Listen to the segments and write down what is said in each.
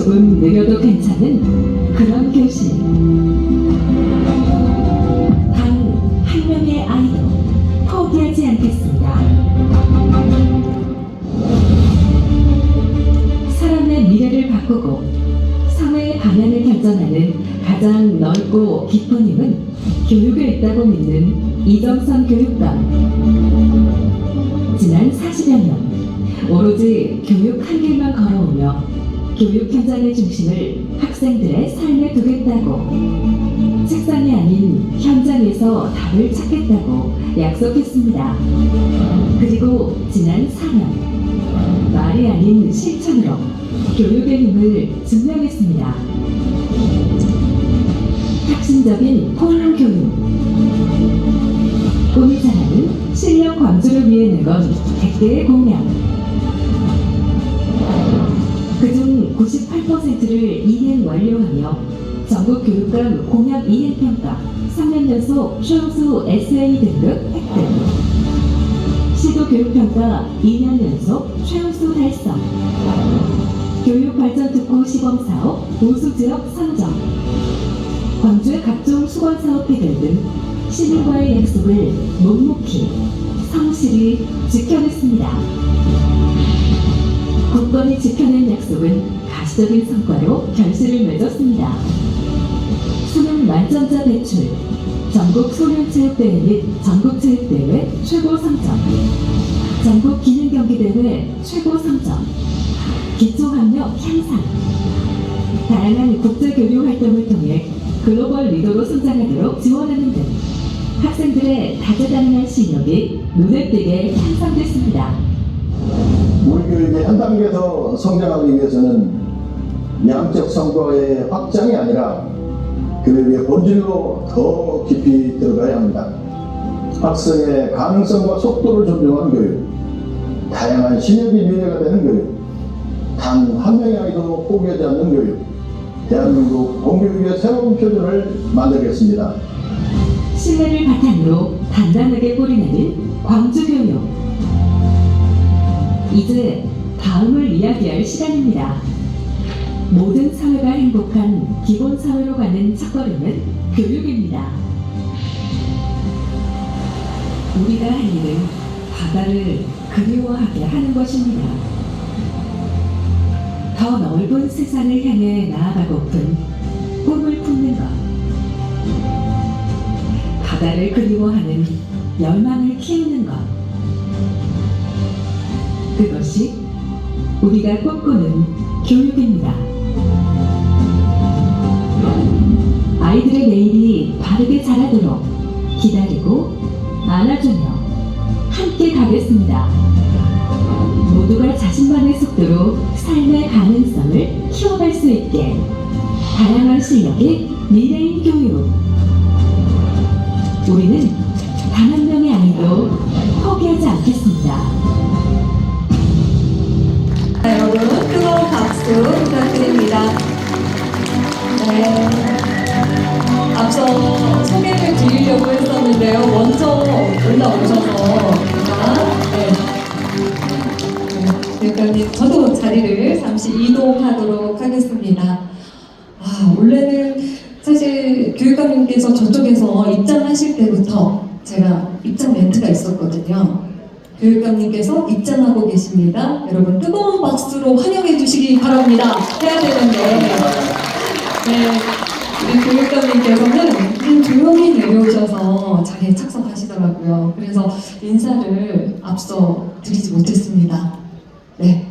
조금 느려도 괜찮은 그런 교실. 단 한 명의 아이도 포기하지 않겠습니다. 사람의 미래를 바꾸고 사회의 방향을 결정하는 가장 넓고 깊은 힘은 교육에 있다고 믿는 이정선 교육감. 지난 40여 년 오로지 교육 한 길만 걸어오며 교육 현장의 중심을 학생들의 삶에 두겠다고 책상이 아닌 현장에서 답을 찾겠다고 약속했습니다. 그리고 지난 4년 말이 아닌 실천으로 교육의 힘을 증명했습니다. 혁신적인 포용 교육. 꿈이 자라는 실력 광주를 위해 내건 100개의 공약. 98%를 이행 완료하며 전국 교육감 공약 이행 평가 3년 연속 최우수 SA 등급 획득. 시도 교육 평가 2년 연속 최우수 달성. 교육 발전 특구 시범 사업 우수 지역 선정. 광주의 각종 수건 사업 비결 등 시민과의 약속을 묵묵히 성실히 지켜냈습니다. 굳건히 지켜낸 약속은 가시적인 성과로 결실을 맺었습니다. 수능 만점자 배출, 전국 소년체육대회 및 전국체육대회 최고 성적, 전국 기능경기대회 최고 성적, 기초학력 향상, 다양한 국제교류 활동을 통해 글로벌 리더로 성장하도록 지원하는 등 학생들의 다재다능한 실력이 눈에 띄게 향상됐습니다. 우리 교육이 한 단계 더 성장하기 위해서는 양적 성과의 확장이 아니라 교육의 본질로 더 깊이 들어가야 합니다. 학생의 가능성과 속도를 존중하는 교육, 다양한 신협이 미래가 되는 교육, 단 한 명의 아이도 포기하지 않는 교육, 대한민국 공교육의 새로운 표준을 만들겠습니다. 신뢰를 바탕으로 단단하게 뿌리내린 광주교육. 이제 다음을 이야기할 시간입니다. 모든 사회가 행복한 기본 사회로 가는 첫걸음은 교육입니다. 우리가 할 일은 바다를 그리워하게 하는 것입니다. 더 넓은 세상을 향해 나아가고픈 꿈을 품는 것. 바다를 그리워하는 열망을 키우는 것. 그것이 우리가 꿈꾸는 교육입니다. 자라도록 기다리고 안아주며 함께 가겠습니다. 모두가 자신만의 속도로 삶의 가능성을 키워갈 수 있게 다양한 실력의 미래인 교육. 우리는 단 한 명의 아이도 소개를 드리려고 했었는데요. 먼저 올라오셔서 네. 네, 교육감님 저도 자리를 잠시 이동하도록 하겠습니다. 아, 원래는 사실 교육감님께서 저쪽에서 입장하실 때부터 제가 입장 멘트가 있었거든요. 교육감님께서 입장하고 계십니다. 여러분 뜨거운 박수로 환영해 주시기 바랍니다. 해야 되는데 네, 교육감님께서는 좀 조용히 내려오셔서 자리에 착석하시더라고요. 그래서 인사를 앞서 드리지 못했습니다. 네,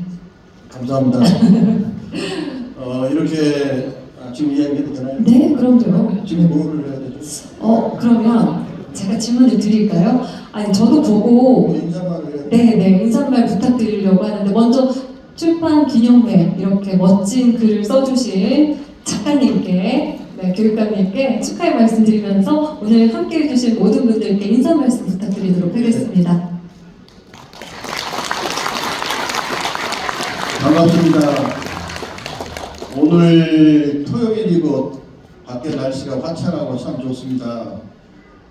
감사합니다. 어, 이렇게 아, 지금 이야기해도 되나요? 네, 그럼요. 지금 뭐를 해야 되죠? 어, 그러면 제가 질문을 드릴까요? 아니 저도 보고 뭐 인사만 해야? 네, 네, 인사말 부탁드리려고 하는데 먼저 출판 기념회 이렇게 멋진 글을 써주신 작가님께, 네, 교육감님께 축하의 말씀 드리면서 오늘 함께 해주신 모든 분들께 인사 말씀 부탁드리도록 하겠습니다. 반갑습니다. 오늘 토요일이고 밖에 날씨가 화창하고 참 좋습니다.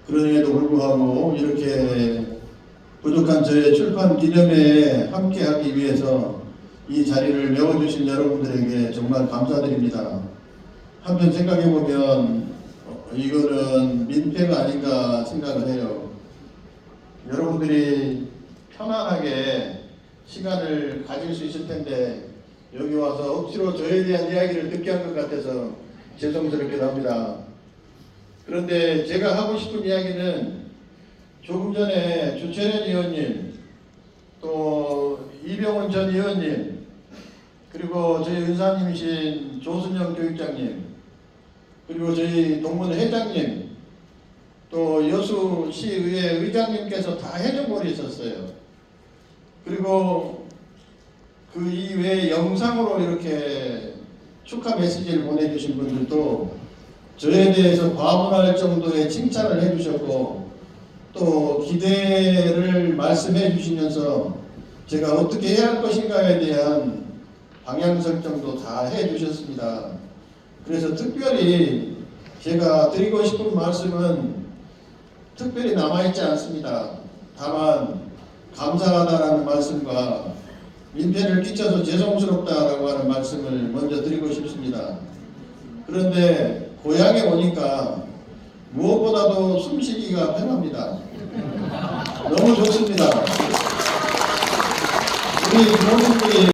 그럼에도 불구하고 이렇게 부족한 저의 출판 기념회에 함께하기 위해서 이 자리를 메워주신 여러분들에게 정말 감사드립니다. 한편 생각해 보면 이거는 민폐가 아닌가 생각을 해요. 여러분들이 편안하게 시간을 가질 수 있을 텐데 여기 와서 억지로 저에 대한 이야기를 듣게 한 것 같아서 죄송스럽기도 합니다. 그런데 제가 하고 싶은 이야기는 조금 전에 주철현 의원님 또 이병헌 전 의원님 그리고 저희 은사님이신 조순영 교육장님 그리고 저희 동문 회장님 또 여수시의회 의장님께서 다 있었어요. 그리고 그 이외에 영상으로 이렇게 축하 메시지를 보내주신 분들도 저에 대해서 과분할 정도의 칭찬을 해주셨고 또 기대를 말씀해 주시면서 제가 어떻게 해야 할 것인가에 대한 방향 설정도 다 해주셨습니다. 그래서 특별히 제가 드리고 싶은 말씀은 특별히 남아있지 않습니다. 다만 감사하다라는 말씀과 민폐를 끼쳐서 죄송스럽다라고 하는 말씀을 먼저 드리고 싶습니다. 그런데 고향에 오니까 무엇보다도 숨쉬기가 편합니다. 너무 좋습니다. 우리 부모님들이